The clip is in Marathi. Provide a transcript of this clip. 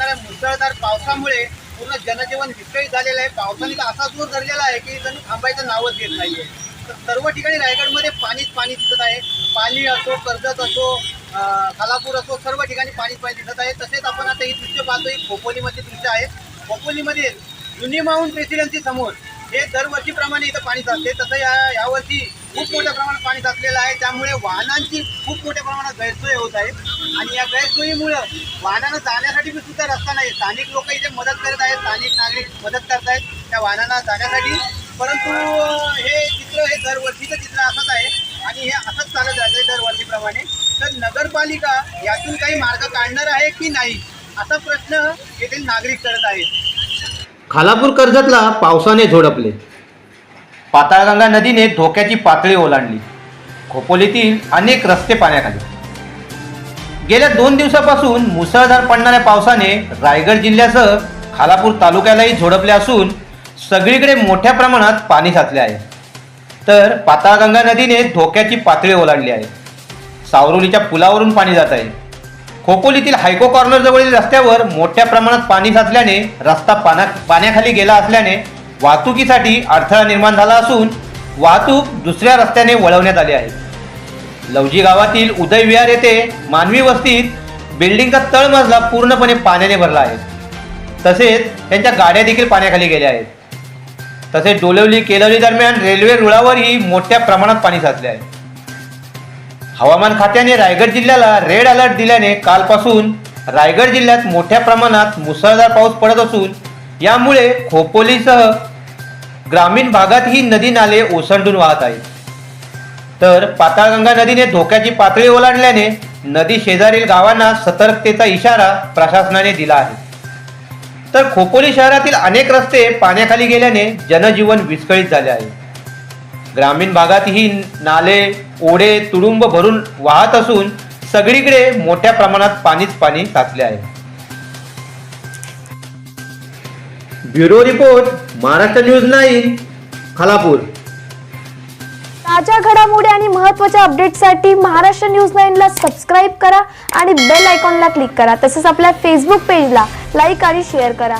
पावसामुळे पूर्ण जनजीवन विस्कळीत झालेलं आहे. पावसाने तर असा जोर धरलेला आहे की जणू थांबायचं नावच घेत नाही तर सर्व ठिकाणी रायगडमध्ये पाणीच पाणी दिसत आहे. पाणी असो कर्जत असो खालापूर असो सर्व ठिकाणी पाणीच पाणी दिसत आहे. तसेच आपण आता ही दृश्य पाहतो ही खोपोलीमध्ये दृश्य आहे. खोपोलीमध्ये जुनी माऊंट प्रेसिडेन्सी समोर हे दरवर्षीप्रमाणे इथं पाणी चालते तसं या यावर्षी खूप मोठ्या प्रमाणात पाणी साचलेलं आहे. त्यामुळे वाहनांची खूप मोठ्या प्रमाणात गैरसोय होत आहे. आणि या गैरसोयीमुळं वाहनांना जाण्यासाठी बी सुद्धा रस्ता नाही. स्थानिक लोक इथे मदत करत आहेत. स्थानिक नागरिक मदत करत आहेत. त्या वाहनांना जाण्यासाठी. परंतु हे चित्र हे दरवर्षीचं चित्र असंच आहे. आणि हे असंच चालत राहतंय दरवर्षीप्रमाणे. तर नगरपालिका यातून काही मार्ग काढणार आहे की नाही असा प्रश्न येथील नागरिक करत आहेत. खालापूर कर्जतला पावसाने झोडपले. पाताळगंगा नदीने धोक्याची पातळी ओलांडली. खोपोलीतील अनेक रस्ते पाण्याखाली. गेल्या दोन दिवसापासून मुसळधार पडणाऱ्या पावसाने रायगड जिल्ह्यासह खालापूर तालुक्यालाही झोडपले असून सगळीकडे मोठ्या प्रमाणात पाणी साचले आहे. तर पाताळगंगा नदीने धोक्याची पातळी ओलांडली आहे. सावरोलीच्या पुलावरून पाणी जात आहे. खोपोलीतील हायको कॉर्नर जवळील रस्त्यावर मोठ्या प्रमाणात पाणी साचल्याने रस्ता पाना पाण्याखाली गेला असल्याने वाहतुकीसाठी अडथळा निर्माण झाला असून वाहतूक दुसऱ्या रस्त्याने वळवण्यात आली आहे. लवजी गावातील उदय विहार येथे मानवी वस्तीत बिल्डिंगचा तळमजला पूर्णपणे पाण्याने भरला आहे. तसेच त्यांच्या गाड्या देखील पाण्याखाली गेल्या आहेत. तसेच डोलवली केलवली दरम्यान रेल्वे रुळावरही मोठ्या प्रमाणात पाणी साचले आहे. हवामान खात्याने रायगड जिल्ह्याला रेड अलर्ट दिल्याने कालपासून रायगड जिल्ह्यात मोठ्या प्रमाणात मुसळधार पाऊस पडत असून यामुळे खोपोलीसह ग्रामीण भागातही नदी नाले ओसंडून वाहत आहेत. तर पाताळगंगा नदीने धोक्याची पातळी ओलांडल्याने नदी शेजारील गावांना सतर्कतेचा इशारा प्रशासनाने दिला आहे. तर खोपोली शहरातील अनेक रस्ते पाण्याखाली गेल्याने जनजीवन विस्कळीत झाले आहे. ग्रामीण भागातही नाले ओढे तुडुंब भरून वाहत असून सगळीकडे मोठ्या प्रमाणात पाणीच पाणी साचले आहे. Bureau report Maharashtra news nine Khalapur. ताज्या घडामोडी आणि महत्त्वाच्या अपडेटसाठी महाराष्ट्र न्यूज नाईनला सबस्क्राईब करा आणि बेल आयकॉनला क्लिक करा. तसंच आपल्या फेसबुक पेजला लाईक आणि शेअर करा.